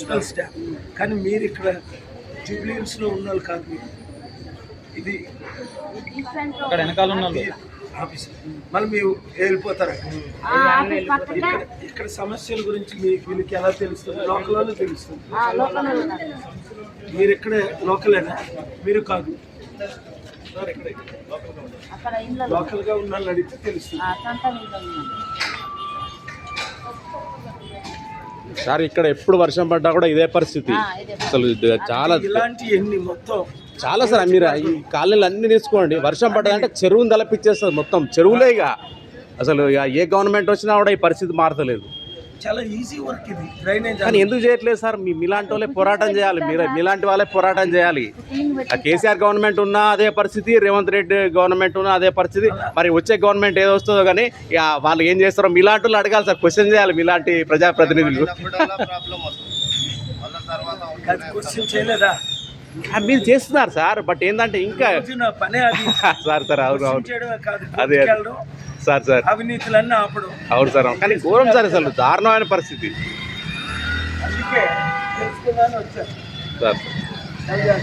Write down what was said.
Staff కానీ మీరు ఇక్కడ జూబ్లీహిల్స్లో ఉన్న వాళ్ళు కాదు మీరు. ఇది అక్కడ వెనకాల ఉన్న వాళ్ళు. ఆఫీస్. మళ్ళీ మీరు వెళ్ళిపోతారు? ఇక్కడ ఇక్కడ సమస్యల గురించి మీకు వీళ్ళకి ఎలా తెలుస్తుంది? లోకల్లో తెలుస్తుంది. మీరు ఇక్కడ లోకలేనా? మీరు కాదు. లోకల్గా ఉన్న వాళ్ళని అడిగితే తెలుస్తుంది. సార్ ఇక్కడ ఎప్పుడు వర్షం పడ్డా కూడా ఇదే పరిస్థితి. అసలు చాలా ఇలాంటి ఎన్ని మొత్తం చాలా సార్ మీరు ఈ కాలనీలు అన్ని తీసుకోండి. వర్షం పడ్డదంటే చెరువుని తలపిచ్చేస్తుంది మొత్తం. చెరువులే ఇక. అసలు ఇక ఏ గవర్నమెంట్ వచ్చినా కూడా ఈ పరిస్థితి మారతలేదు. చాలా ఈజీ వర్క్ ఇది. డ్రైనేజ్ కానీ ఎందుకు చేయట్లేదు సార్? మీ మీలాంటి వాళ్ళే పోరాటం చేయాలి. మీరు మీలాంటి వాళ్ళే పోరాటం చేయాలి. కేసీఆర్ గవర్నమెంట్ ఉన్నా అదే పరిస్థితి రేవంత్ రెడ్డి గవర్నమెంట్ ఉన్నా అదే పరిస్థితి. మరి వచ్చే గవర్నమెంట్ ఏదో వస్తుందో కానీ వాళ్ళు ఏం చేస్తారో మీలాంటి వాళ్ళు అడగాలి సార్. క్వశ్చన్ చేయాలి మీలాంటి ప్రజాప్రతినిధులు. క్వశ్చన్ చేయలేదా? మీరు చేస్తున్నారు సార్. బట్ ఏంటంటే ఇంకా పనే అది. సార్ సార్ అవును అవును. అదే. Sir sir. అవినీతులన్నీ ఆపడం. అవును సార్. కానీ ఘోరం సార్ అసలు. దారుణమైన పరిస్థితి. అందుకే తెలుసుకుందామని వచ్చాను. సార్. అయ్యా